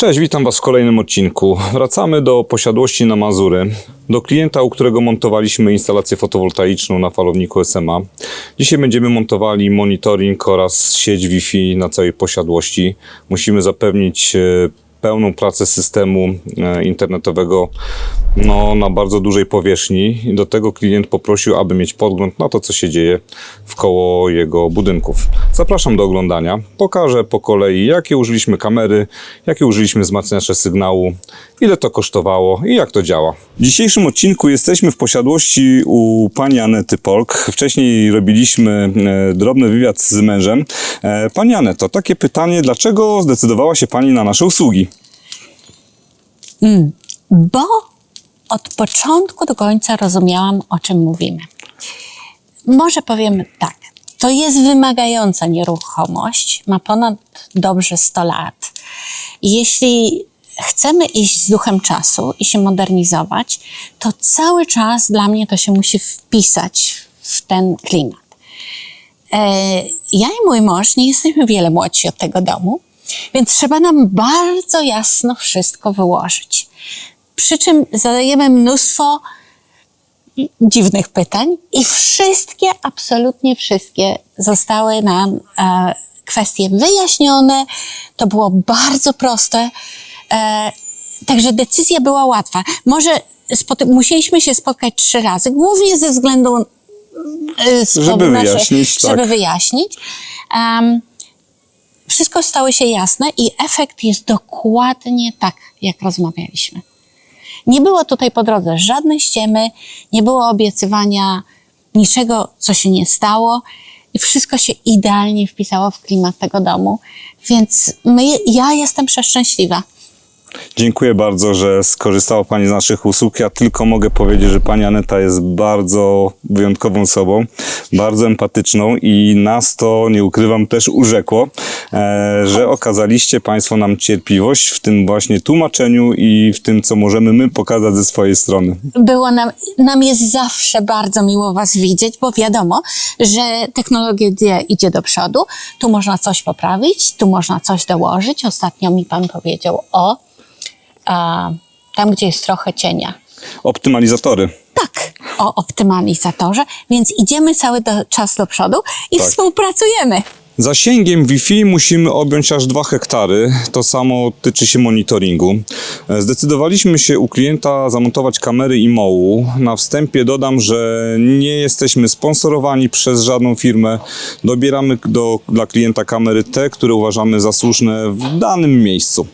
Cześć, witam Was w kolejnym odcinku. Wracamy do posiadłości na Mazury, do klienta, u którego montowaliśmy instalację fotowoltaiczną na falowniku SMA. Dzisiaj będziemy montowali monitoring oraz sieć Wi-Fi na całej posiadłości. Musimy zapewnić e, pełną pracę systemu e, internetowego no, na bardzo dużej powierzchni. I do tego klient poprosił, aby mieć podgląd na to, co się dzieje w koło jego budynków. Zapraszam do oglądania. Pokażę po kolei, jakie użyliśmy kamery, jakie użyliśmy wzmacniacze sygnału, ile to kosztowało i jak to działa. W dzisiejszym odcinku jesteśmy w posiadłości u pani Anety Polk. Wcześniej robiliśmy e, drobny wywiad z mężem. E, pani Aneto, takie pytanie, dlaczego zdecydowała się pani na nasze usługi? Bo od początku do końca rozumiałam, o czym mówimy. Może powiem tak. To jest wymagająca nieruchomość, ma ponad dobrze 100 lat. Jeśli chcemy iść z duchem czasu i się modernizować, to cały czas dla mnie to się musi wpisać w ten klimat. E, ja i mój mąż nie jesteśmy wiele młodsi od tego domu, więc trzeba nam bardzo jasno wszystko wyłożyć. Przy czym zadajemy mnóstwo dziwnych pytań i wszystkie, absolutnie wszystkie zostały nam e, kwestie wyjaśnione. To było bardzo proste. E, także decyzja była łatwa. Może musieliśmy się spotkać trzy razy, głównie ze względu e, Żeby powodu wyjaśnić, żeby tak. wyjaśnić. Wszystko stało się jasne i efekt jest dokładnie tak, jak rozmawialiśmy. Nie było tutaj po drodze żadnej ściemy, nie było obiecywania niczego, co się nie stało i wszystko się idealnie wpisało w klimat tego domu. Więc my, ja jestem przeszczęśliwa. Dziękuję bardzo, że skorzystała Pani z naszych usług. Ja tylko mogę powiedzieć, że Pani Aneta jest bardzo wyjątkową osobą, bardzo empatyczną i nas to, nie ukrywam, też urzekło, e, że okazaliście Państwo nam cierpliwość w tym właśnie tłumaczeniu i w tym, co możemy my pokazać ze swojej strony. Było nam, nam jest zawsze bardzo miło Was widzieć, bo wiadomo, że technologia idzie, idzie do przodu. Tu można coś poprawić, tu można coś dołożyć. Ostatnio mi Pan powiedział o a, tam, gdzie jest trochę cienia. Optymalizatory. Tak, o optymalizatorze, więc idziemy cały do, czas do przodu i Tak. współpracujemy. Zasięgiem Wi-Fi musimy objąć aż 2 hektary. To samo tyczy się monitoringu. E, Zdecydowaliśmy się u klienta zamontować kamery i mołu. Na wstępie dodam, że nie jesteśmy sponsorowani przez żadną firmę. Dobieramy do, dla klienta kamery te, które uważamy za słuszne w danym miejscu.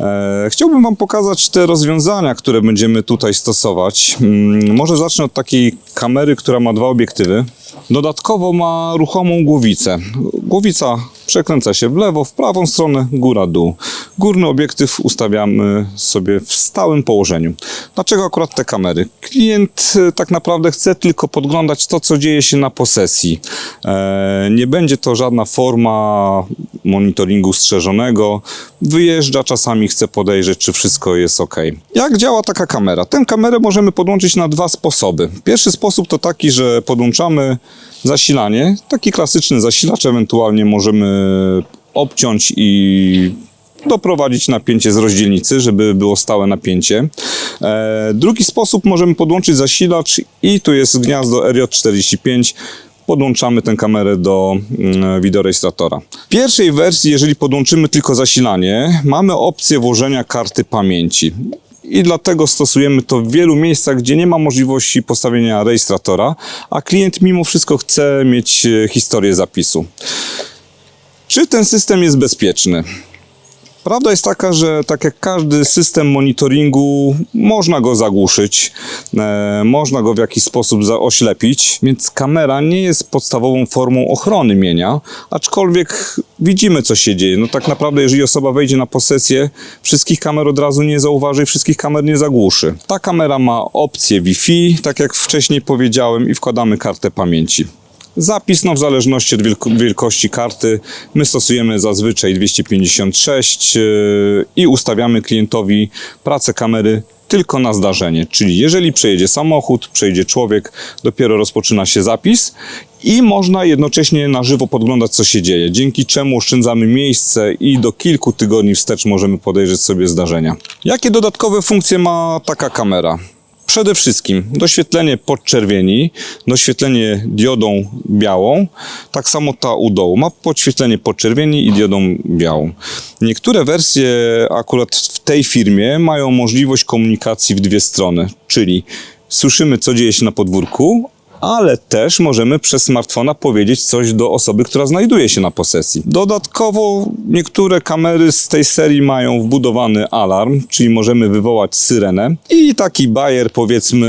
E, chciałbym Wam pokazać te rozwiązania, które będziemy tutaj stosować. Mm, Może zacznę od takiej kamery, która ma dwa obiektywy. Dodatkowo ma ruchomą głowicę. Głowica przekręca się w lewo, w prawą stronę, góra, dół. Górny obiektyw ustawiamy sobie w stałym położeniu. Dlaczego akurat te kamery? Klient e, tak naprawdę chce tylko podglądać to, co dzieje się na posesji. E, nie będzie to żadna forma monitoringu strzeżonego. Wyjeżdża, czasami chce podejrzeć, czy wszystko jest ok. Jak działa taka kamera? Tę kamerę możemy podłączyć na dwa sposoby. Pierwszy sposób to taki, że podłączamy zasilanie, taki klasyczny zasilacz, ewentualnie możemy obciąć i doprowadzić napięcie z rozdzielnicy, żeby było stałe napięcie. E, drugi sposób możemy podłączyć zasilacz i tu jest gniazdo RJ45. Podłączamy tę kamerę do mm, wideorejestratora. W pierwszej wersji, jeżeli podłączymy tylko zasilanie, mamy opcję włożenia karty pamięci. I dlatego stosujemy to w wielu miejscach, gdzie nie ma możliwości postawienia rejestratora, a klient mimo wszystko chce mieć e, historię zapisu. Czy ten system jest bezpieczny? Prawda jest taka, że tak jak każdy system monitoringu, można go zagłuszyć, e, można go w jakiś sposób oślepić, więc kamera nie jest podstawową formą ochrony mienia, aczkolwiek widzimy, co się dzieje. No tak naprawdę, jeżeli osoba wejdzie na posesję, wszystkich kamer od razu nie zauważy i wszystkich kamer nie zagłuszy. Ta kamera ma opcję Wi-Fi, tak jak wcześniej powiedziałem, i wkładamy kartę pamięci. Zapis, no w zależności od wielko- wielkości karty, my stosujemy zazwyczaj 256 yy, i ustawiamy klientowi pracę kamery tylko na zdarzenie. Czyli jeżeli przejedzie samochód, przejedzie człowiek, dopiero rozpoczyna się zapis i można jednocześnie na żywo podglądać, co się dzieje, dzięki czemu oszczędzamy miejsce i do kilku tygodni wstecz możemy podejrzeć sobie zdarzenia. Jakie dodatkowe funkcje ma taka kamera? Przede wszystkim doświetlenie podczerwieni, doświetlenie diodą białą, tak samo ta u dołu ma podświetlenie podczerwieni i diodą białą. Niektóre wersje akurat w tej firmie mają możliwość komunikacji w dwie strony, czyli słyszymy co dzieje się na podwórku, ale też możemy przez smartfona powiedzieć coś do osoby, która znajduje się na posesji. Dodatkowo niektóre kamery z tej serii mają wbudowany alarm, czyli możemy wywołać syrenę i taki bajer, powiedzmy,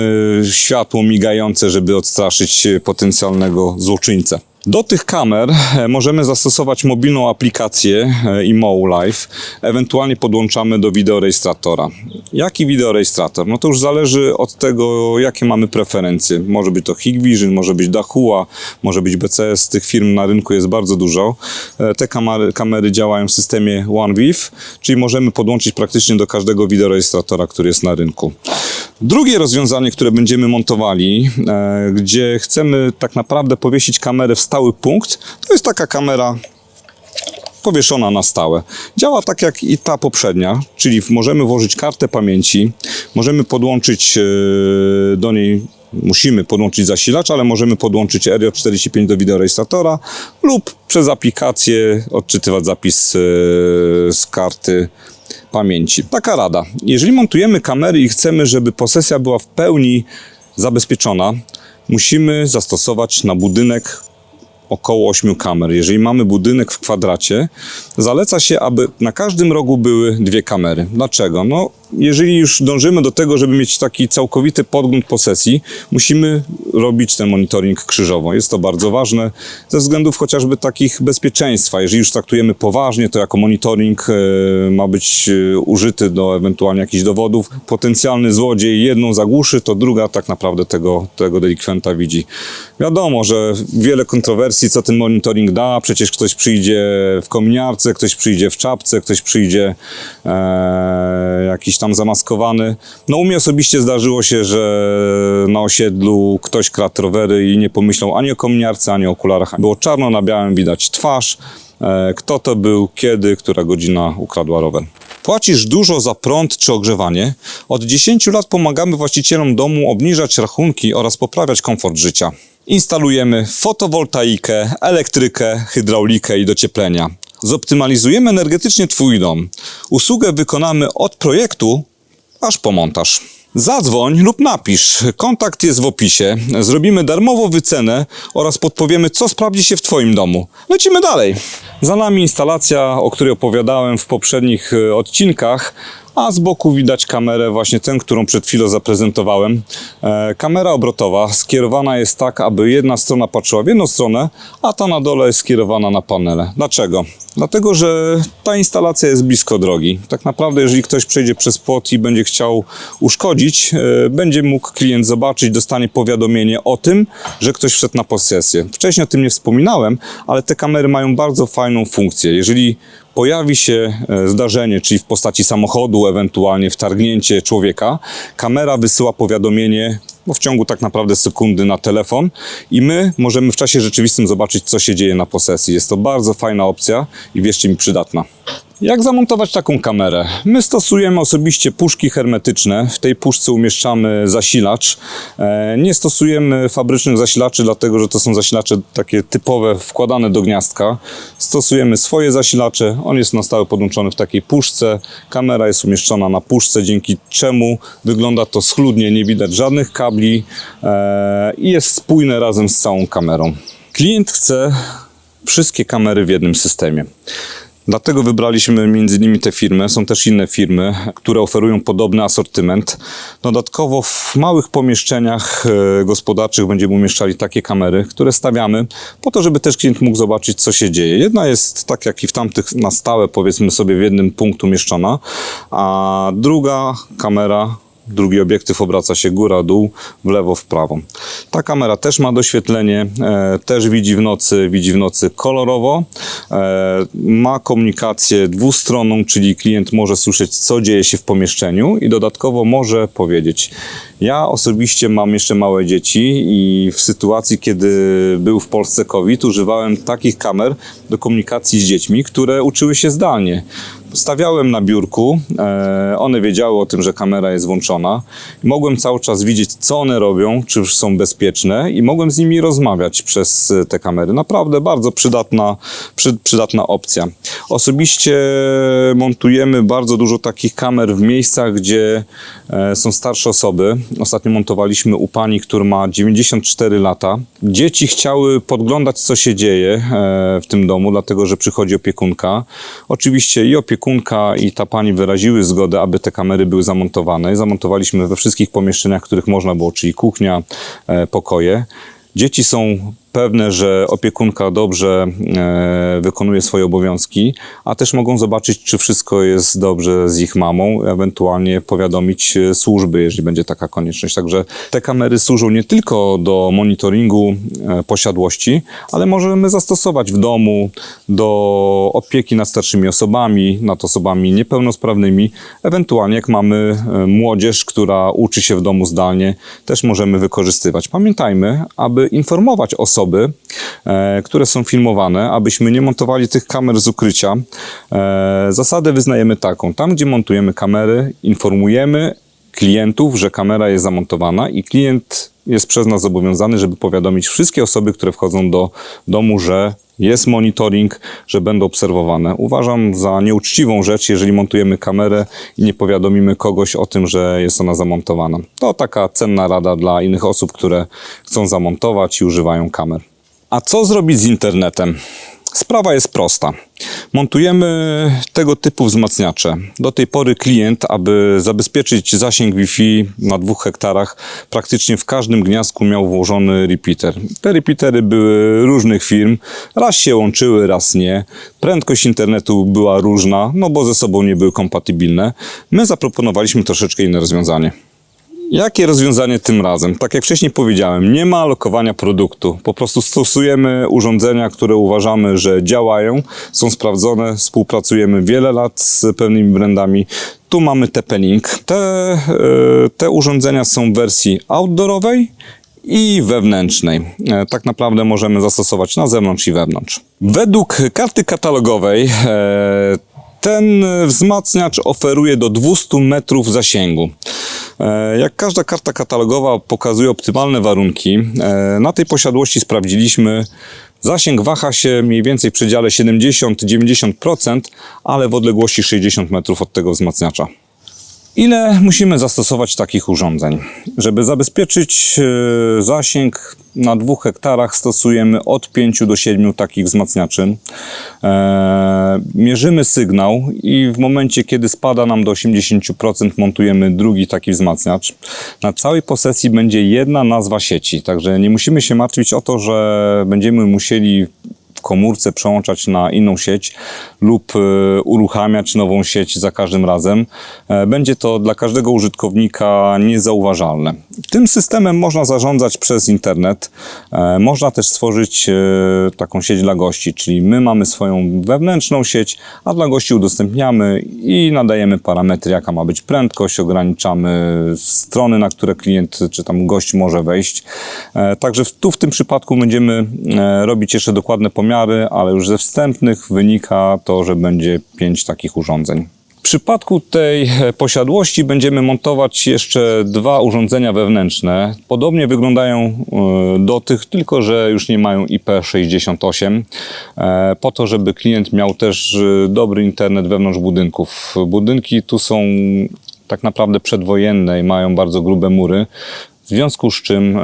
światło migające, żeby odstraszyć potencjalnego złoczyńcę. Do tych kamer e, możemy zastosować mobilną aplikację e, IMOU Live, ewentualnie podłączamy do wideorejestratora. Jaki wideorejestrator? No to już zależy od tego, jakie mamy preferencje. Może być to Hikvision, może być Dahua, może być BCS. Tych firm na rynku jest bardzo dużo. E, Te kamery, kamery działają w systemie OneVIF, czyli możemy podłączyć praktycznie do każdego wideorejestratora, który jest na rynku. Drugie rozwiązanie, które będziemy montowali, e, gdzie chcemy tak naprawdę powiesić kamerę w stały punkt, to jest taka kamera powieszona na stałe. Działa tak jak i ta poprzednia, czyli możemy włożyć kartę pamięci, możemy podłączyć e, do niej, musimy podłączyć zasilacz, ale możemy podłączyć RJ45 do wideorejestratora lub przez aplikację odczytywać zapis e, z karty pamięci. Taka rada. Jeżeli montujemy kamery i chcemy, żeby posesja była w pełni zabezpieczona, musimy zastosować na budynek około 8 kamer. Jeżeli mamy budynek w kwadracie, zaleca się, aby na każdym rogu były dwie kamery. Dlaczego? No, jeżeli już dążymy do tego, żeby mieć taki całkowity podgląd posesji, musimy robić ten monitoring krzyżowo. Jest to bardzo ważne ze względów chociażby takich bezpieczeństwa. Jeżeli już traktujemy poważnie, to jako monitoring e, ma być e, użyty do ewentualnie jakichś dowodów. Potencjalny złodziej jedną zagłuszy, to druga tak naprawdę tego, tego delikwenta widzi. Wiadomo, że wiele kontrowersji, co ten monitoring da. Przecież ktoś przyjdzie w kominiarce, ktoś przyjdzie w czapce, ktoś przyjdzie e, jakiś tam zamaskowany. No u mnie osobiście zdarzyło się, że na osiedlu ktoś kradł rowery i nie pomyślał ani o kominiarce, ani o okularach. Było czarno na białym, widać twarz, e, kto to był, kiedy, która godzina ukradła rower. Płacisz dużo za prąd czy ogrzewanie? Od 10 lat pomagamy właścicielom domu obniżać rachunki oraz poprawiać komfort życia. Instalujemy fotowoltaikę, elektrykę, hydraulikę i docieplenia. Zoptymalizujemy energetycznie Twój dom. Usługę wykonamy od projektu aż po montaż. Zadzwoń lub napisz. Kontakt jest w opisie. Zrobimy darmową wycenę oraz podpowiemy, co sprawdzi się w Twoim domu. Lecimy dalej. Za nami instalacja, o której opowiadałem w poprzednich e, odcinkach, a z boku widać kamerę, właśnie tę, którą przed chwilą zaprezentowałem. E, kamera obrotowa skierowana jest tak, aby jedna strona patrzyła w jedną stronę, a ta na dole jest skierowana na panele. Dlaczego? Dlatego, że ta instalacja jest blisko drogi. Tak naprawdę, jeżeli ktoś przejdzie przez płot i będzie chciał uszkodzić, e, będzie mógł klient zobaczyć, dostanie powiadomienie o tym, że ktoś wszedł na posesję. Wcześniej o tym nie wspominałem, ale te kamery mają bardzo fajną funkcję. Jeżeli pojawi się e, zdarzenie, czyli w postaci samochodu, ewentualnie wtargnięcie człowieka, kamera wysyła powiadomienie no w ciągu tak naprawdę sekundy na telefon i my możemy w czasie rzeczywistym zobaczyć, co się dzieje na posesji. Jest to bardzo fajna opcja i wierzcie mi przydatna. Jak zamontować taką kamerę? My stosujemy osobiście puszki hermetyczne. W tej puszce umieszczamy zasilacz. E, Nie stosujemy fabrycznych zasilaczy, dlatego że to są zasilacze takie typowe, wkładane do gniazdka. Stosujemy swoje zasilacze. On jest na stałe podłączony w takiej puszce. Kamera jest umieszczona na puszce, dzięki czemu wygląda to schludnie, nie widać żadnych kabli e, i jest spójne razem z całą kamerą. Klient chce wszystkie kamery w jednym systemie. Dlatego wybraliśmy między innymi te firmy. Są też inne firmy, które oferują podobny asortyment. Dodatkowo w małych pomieszczeniach e, gospodarczych będziemy umieszczali takie kamery, które stawiamy po to, żeby też klient mógł zobaczyć, co się dzieje. Jedna jest tak jak i w tamtych na stałe, powiedzmy sobie, w jednym punktu umieszczona, a druga kamera drugi obiektyw obraca się góra-dół, w lewo, w prawo. Ta kamera też ma doświetlenie, e, też widzi w nocy, widzi w nocy kolorowo, e, ma komunikację dwustronną, czyli klient może słyszeć, co dzieje się w pomieszczeniu i dodatkowo może powiedzieć. Ja osobiście mam jeszcze małe dzieci i w sytuacji, kiedy był w Polsce COVID, używałem takich kamer do komunikacji z dziećmi, które uczyły się zdalnie. Stawiałem na biurku, e, one wiedziały o tym, że kamera jest włączona. Mogłem cały czas widzieć, co one robią, czy już są bezpieczne i mogłem z nimi rozmawiać przez e, te kamery. Naprawdę bardzo przydatna, przy, przydatna opcja. Osobiście montujemy bardzo dużo takich kamer w miejscach, gdzie e, są starsze osoby. Ostatnio montowaliśmy u pani, która ma 94 lata. Dzieci chciały podglądać, co się dzieje w tym domu, dlatego że przychodzi opiekunka. Oczywiście i opiekunka, i ta pani wyraziły zgodę, aby te kamery były zamontowane. Zamontowaliśmy we wszystkich pomieszczeniach, których można było, czyli kuchnia, e, pokoje. Dzieci są pewne, że opiekunka dobrze e, wykonuje swoje obowiązki, a też mogą zobaczyć, czy wszystko jest dobrze z ich mamą, ewentualnie powiadomić e, służby, jeżeli będzie taka konieczność. Także te kamery służą nie tylko do monitoringu e, posiadłości, ale możemy zastosować w domu do opieki nad starszymi osobami, nad osobami niepełnosprawnymi. Ewentualnie jak mamy e, młodzież, która uczy się w domu zdalnie, też możemy wykorzystywać. Pamiętajmy, aby informować osoby, e, które są filmowane, abyśmy nie montowali tych kamer z ukrycia. E, zasadę wyznajemy taką. Tam, gdzie montujemy kamery, informujemy klientów, że kamera jest zamontowana i klient jest przez nas zobowiązany, żeby powiadomić wszystkie osoby, które wchodzą do domu, że jest monitoring, że będą obserwowane. Uważam za nieuczciwą rzecz, jeżeli montujemy kamerę i nie powiadomimy kogoś o tym, że jest ona zamontowana. To taka cenna rada dla innych osób, które chcą zamontować i używają kamer. A co zrobić z internetem? Sprawa jest prosta. Montujemy tego typu wzmacniacze. Do tej pory klient, aby zabezpieczyć zasięg Wi-Fi na dwóch hektarach, praktycznie w każdym gniazdku miał włożony repeater. Te repeatery były różnych firm, raz się łączyły, raz nie. Prędkość internetu była różna, no bo ze sobą nie były kompatybilne. My zaproponowaliśmy troszeczkę inne rozwiązanie. Jakie rozwiązanie tym razem? Tak jak wcześniej powiedziałem, nie ma lokowania produktu. Po prostu stosujemy urządzenia, które uważamy, że działają, są sprawdzone, współpracujemy wiele lat z pewnymi brandami. Tu mamy TP-Link. Te, e, te urządzenia są w wersji outdoorowej i wewnętrznej. E, Tak naprawdę możemy zastosować na zewnątrz i wewnątrz. Według karty katalogowej e, ten wzmacniacz oferuje do 200 metrów zasięgu. E, Jak każda karta katalogowa pokazuje optymalne warunki, e, na tej posiadłości sprawdziliśmy, zasięg waha się mniej więcej w przedziale 70-90%, ale w odległości 60 metrów od tego wzmacniacza. Ile musimy zastosować takich urządzeń? Żeby zabezpieczyć e, zasięg na dwóch hektarach stosujemy od 5 do 7 takich wzmacniaczy. E, mierzymy sygnał i w momencie, kiedy spada nam do 80% montujemy drugi taki wzmacniacz. Na całej posesji będzie jedna nazwa sieci, także nie musimy się martwić o to, że będziemy musieli komórce przełączać na inną sieć lub e, uruchamiać nową sieć za każdym razem. E, Będzie to dla każdego użytkownika niezauważalne. Tym systemem można zarządzać przez internet. E, Można też stworzyć taką sieć dla gości, czyli my mamy swoją wewnętrzną sieć, a dla gości udostępniamy i nadajemy parametry, jaka ma być prędkość, ograniczamy strony, na które klient czy tam gość może wejść. Także tu w tym przypadku będziemy robić jeszcze dokładne pomiary, ale już ze wstępnych wynika to, że będzie pięć takich urządzeń. W przypadku tej e, posiadłości będziemy montować jeszcze dwa urządzenia wewnętrzne. Podobnie wyglądają e, do tych, tylko że już nie mają IP68, e, po to, żeby klient miał też dobry internet wewnątrz budynków. Budynki tu są tak naprawdę przedwojenne i mają bardzo grube mury. W związku z czym e,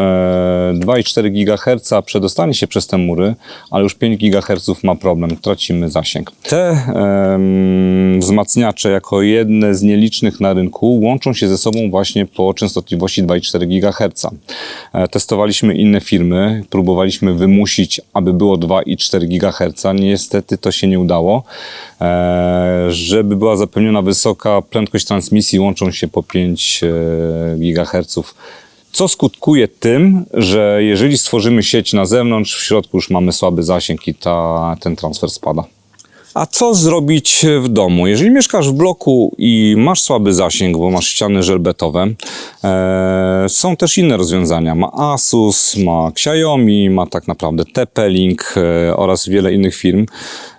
2,4 GHz przedostanie się przez te mury, ale już 5 GHz ma problem, tracimy zasięg. Te em, wzmacniacze jako jedne z nielicznych na rynku łączą się ze sobą właśnie po częstotliwości 2,4 GHz. E, testowaliśmy inne firmy, próbowaliśmy wymusić, aby było 2,4 GHz. Niestety to się nie udało. E, żeby była zapewniona wysoka prędkość transmisji, łączą się po 5 e, GHz. Co skutkuje tym, że jeżeli stworzymy sieć na zewnątrz, w środku już mamy słaby zasięg i ta, ten transfer spada. A co zrobić w domu? Jeżeli mieszkasz w bloku i masz słaby zasięg, bo masz ściany żelbetowe, e, są też inne rozwiązania. Ma Asus, ma Xiaomi, ma tak naprawdę TP-Link e, oraz wiele innych firm.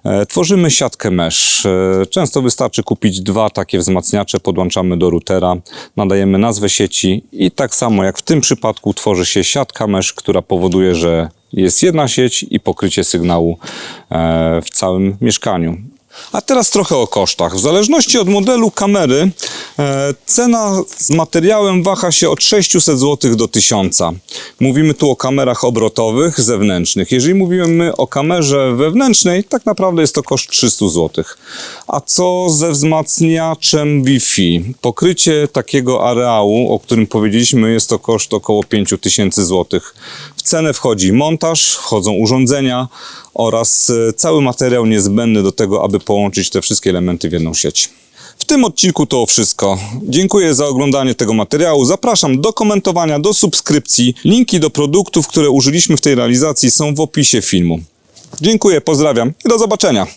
E, tworzymy siatkę mesh. E, często wystarczy kupić dwa takie wzmacniacze, podłączamy do routera, nadajemy nazwę sieci i tak samo jak w tym przypadku tworzy się siatka mesh, która powoduje, że jest jedna sieć i pokrycie sygnału e, w całym mieszkaniu. A teraz trochę o kosztach. W zależności od modelu kamery e, cena z materiałem waha się od 600 zł do 1000. Mówimy tu o kamerach obrotowych, zewnętrznych. Jeżeli mówimy o kamerze wewnętrznej, tak naprawdę jest to koszt 300 zł. A co ze wzmacniaczem Wi-Fi? Pokrycie takiego areału, o którym powiedzieliśmy, jest to koszt około 5000 zł. Cenę wchodzi montaż, wchodzą urządzenia oraz e, cały materiał niezbędny do tego, aby połączyć te wszystkie elementy w jedną sieć. W tym odcinku to wszystko. Dziękuję za oglądanie tego materiału. Zapraszam do komentowania, do subskrypcji. Linki do produktów, które użyliśmy w tej realizacji są w opisie filmu. Dziękuję, pozdrawiam i do zobaczenia.